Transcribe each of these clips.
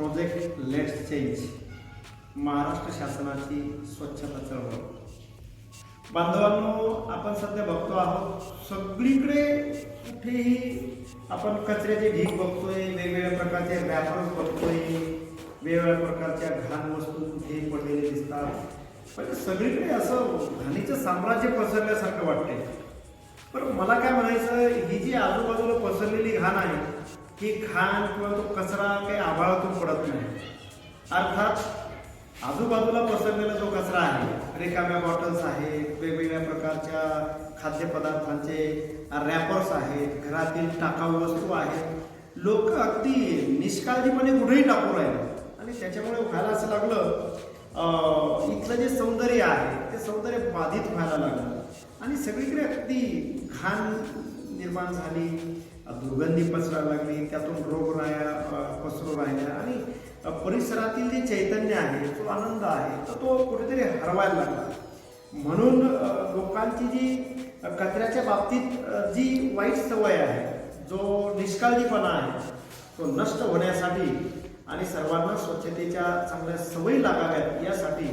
Let's change Maharashtra शासनाची स्वच्छता चळवळ. बांधवांनो आपण सध्या बघतो आहोत सगळीकडे कुठेही आपण कचऱ्याचे ढीग बघतोय वेगवेगळ्या प्रकारचे रॅपर्स बघतोय वेगवेगळ्या प्रकारच्या घाण वस्तू कुठे पडलेले दिसतात. पण सगळीकडे असं घाणीचं साम्राज्य पसरल्यासारखं वाटतंय. पण मला काय म्हणायचं ही जी आजूबाजूला पसरलेली घाण आहे की घाण किंवा तो कचरा काही आभाळातून पडत नाही. अर्थात आजूबाजूला पसरलेला जो कचरा आहे रिकाम्या बॉटल्स आहेत वेगवेगळ्या प्रकारच्या खाद्यपदार्थांचे रॅपर्स आहेत घरातील टाकाऊ वस्तू आहेत लोक अगदी निष्काळजीपणे कुठेही टाकू राहिले आणि त्याच्यामुळे व्हायला असं लागलं इथलं जे सौंदर्य आहे ते सौंदर्य बाधित व्हायला लागलं. आणि सगळीकडे अगदी घाण निर्माण झाली. दुर्गंधी पसरायला लागली त्यातून रोगराया अं, पसरू राहिल्या. आणि परिसरातील जे चैतन्य आहे तो आनंद आहे तर तो कुठेतरी हरवायला लागला. म्हणून लोकांची जी कचऱ्याच्या बाबतीत जी वाईट सवय आहे जो निष्काळजीपणा आहे तो नष्ट होण्यासाठी आणि सर्वांना स्वच्छतेच्या चांगल्या सवयी लागाव्यात यासाठी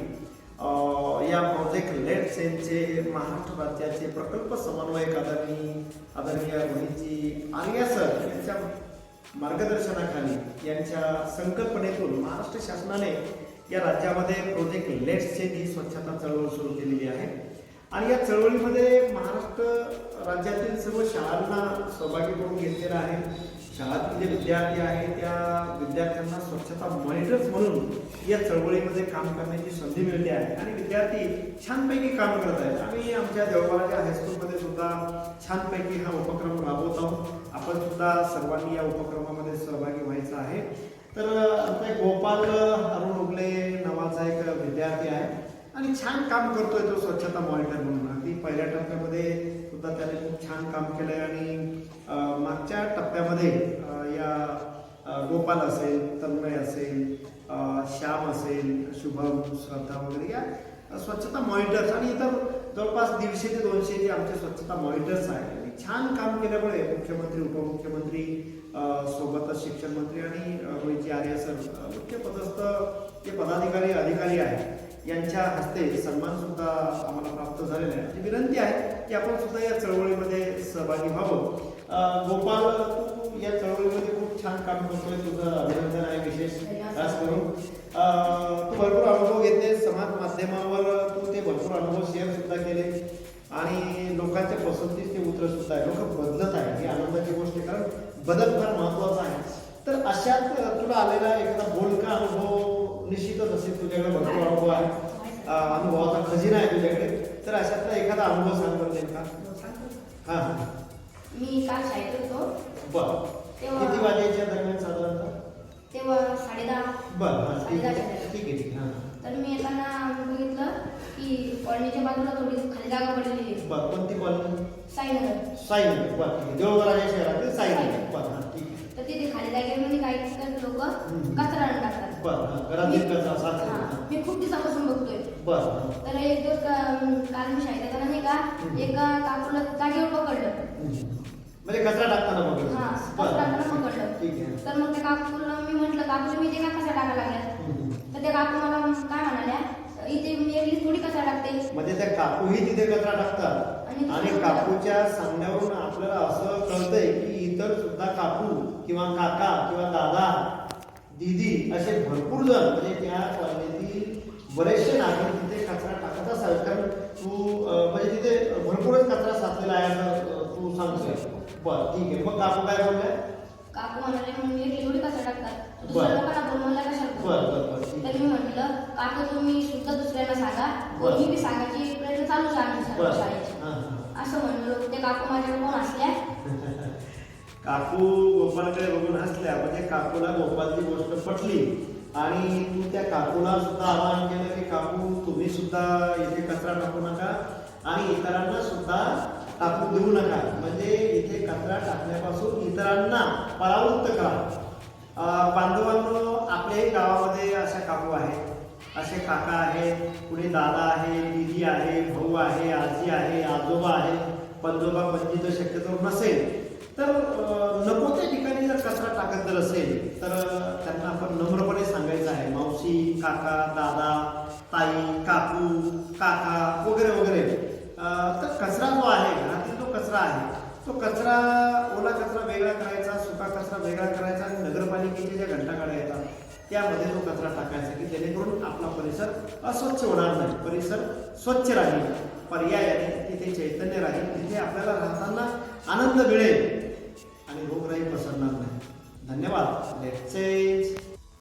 या प्रोजेक्ट लेट सेनचे महाराष्ट्र राज्याचे प्रकल्प समन्वयक आदरणीय आदरणीय रोहितजी आर्या सर यांच्या मार्गदर्शनाखाली यांच्या संकल्पनेतून महाराष्ट्र शासनाने या राज्यामध्ये प्रोजेक्ट लेट चे ही स्वच्छता चळवळ सुरू केलेली आहे. आणि या चळवळीमध्ये महाराष्ट्र राज्यातील सर्व शाळांना सहभागी करून घेतलेला आहे. शाळातील जे विद्यार्थी आहेत त्या विद्यार्थ्यांना स्वच्छता मॉनिटर्स म्हणून या चळवळीमध्ये काम करण्याची संधी मिळते आहे. आणि विद्यार्थी छानपैकी काम करत आहेत. आम्ही आमच्या देवबाराच्या हायस्कूलमध्ये सुद्धा छानपैकी हा उपक्रम राबवत आहोत. आपण सुद्धा सर्वांनी या उपक्रमामध्ये सहभागी व्हायचं आहे. तर आमचा एक गोपाल अरुण उगले नावाचा एक विद्यार्थी आहे. आणि छान काम करतोय तो स्वच्छता मॉनिटर म्हणून. अगदी पहिल्या टप्प्यामध्ये सुद्धा त्याने खूप छान काम केलंय आणि मागच्या टप्प्यामध्ये या गोपाल असेल तन्मय असेल श्याम असेल शुभम श्रद्धा वगैरे या स्वच्छता मॉनिटर्स आणि इतर जवळपास दीडशे ते दोनशे जे आमचे स्वच्छता मॉनिटर्स आहेत. आणि छान काम केल्यामुळे मुख्यमंत्री उपमुख्यमंत्री सोबतच शिक्षण मंत्री आणि जे आर्य सर मुख्य पदस्थ जे पदाधिकारी अधिकारी आहेत यांच्या हस्ते सन्मान सुद्धा आम्हाला प्राप्त झालेला आहे. आणि विनंती आहे की आपण सुद्धा या चळवळीमध्ये सहभागी व्हावं. गोपाल तू या चळवळीमध्ये खूप छान काम करतोय. तुझं अभिनंदन आहे विशेष. खास करून. तू भरपूर अनुभव घेते समाज माध्यमावर तू ते भरपूर अनुभव शेअर सुद्धा केले. आणि लोकांच्या पसंतीस ते उतर सुद्धा आहे. लोक बदलत आहे ही आनंदाची गोष्ट कारण बदल फार महत्त्वाचा आहे. तर अशात तुला आलेला एखादा बोलका अनुभव निश्चितच असेल तुझ्याकडे भरपूर अनुभव आहे अं, अनुभवाचा खजिना आहे तुझ्याकडे तर अशातला एखादा अनुभव सांग बरं नेमका हा हा मी काल शाळेत होतो बर तेव्हा- किती वाजेच्या दरम्यान साधारणतः तेव्हा साडेदहा. बर हा ठीक आहे ठीक आहे ठीक आहे हा. तर मी येताना बघितलं की कॉलनीच्या बाजूला थोडी खाली जागा पडलेली आहे. बर कोणती कॉलनी? साईनगर. साईनगर बर ठीक आहे. शहरातील साईनगर. बर हा ठीक आहे. तर तिथे खाली जागेमध्ये काही लोक हम्म. कचरा आणून टाकतात बर हा घरातील कचरा हा, साचलेला मी खूप दिवसापासून बघतोय. बर हा. तर एक दिवस का- काल मी शाळेत येताना नाही का हम्म. एका काकूला जागेवर पकडलं. हम्म. म्हणजे कचरा टाकताना हा कचरा टाकताना पकडलं ठीक आहे. तर मग त्या काकूला मी म्हटलं काकूला मी ते का कचरा टाकायला लागल्या. तर त्या काकू मला काय म्हणाल्या इथे मी एकली थोडी कचरा टाकते. म्हणजे त्या काकूही तिथे कचरा टाकतात. आणि आणि काकूच्या सांगण्यावरून आपल्याला असं कळतंय की इतर सुद्धा काकू किंवा काका किंवा दादा दीदी असे भरपूर जण म्हणजे त्या कॉलनीतील बरेचसे नागरिक तिथे कचरा टाकत असावे कारण तू अं, म्हणजे तिथे भरपूरच कचरा साचलेला आहे असं अं, तू सांगतोय. बरं ठीक आहे. मग काकू काय बोलल्या काकू म्हणाले एकली थोडी कचरा टाकतात. तू लोकांना बोलवला कशाला बरं बरं बरं ठीक तर मी म्हटलं काकू तुम्ही सुद्धा दुसऱ्यांना सांगा. बरं. कोणी बी सांगायची प्रयत्न बरं. शाळेचे हां हां. असं म्हणलो. ते काकू माझ्याकडे कोण असल्या काकू गोपालकडे बघून हसल्या. म्हणजे काकूला गोपालची गोष्ट पटली. आणि तू त्या काकूला सुद्धा आवाहन केलं की काकू तुम्ही सुद्धा इथे कचरा टाकू नका आणि इतरांना सुद्धा टाकू देऊ नका. म्हणजे कचरा टाकण्यापासून इतरांना परावृत्त करा. अं, बांधवांनो आपल्याही गावामध्ये अशा काकू आहेत. असे काका आहेत पुढे दादा आहे दिदी आहे भाऊ आहे आजी आहे आजोबा आहे पंजोबा पंजी जर शक्यतो नसेल. तर नको त्या ठिकाणी जर कचरा टाकत जर असेल तर त्यांना आपण नम्रपणे सांगायचं आहे. मावशी काका दादा ताई काकू काका वगैरे वगैरे. तर कचरा जो आहे घरातील जो कचरा आहे तो कचरा ओला कचरा वेगळा करायचा सुका कचरा वेगळा करायचा आणि नगरपालिकेच्या ज्या घंटागाड्या येतात त्यामध्ये तो कचरा टाकायचा की जेणेकरून आपला परिसर अस्वच्छ होणार नाही. परिसर स्वच्छ राहील. पर्यायाने तिथे चैतन्य राहील. तिथे आपल्याला राहताना आनंद मिळेल. आणि रोगराई पसरणार नाही. धन्यवाद. लेट्स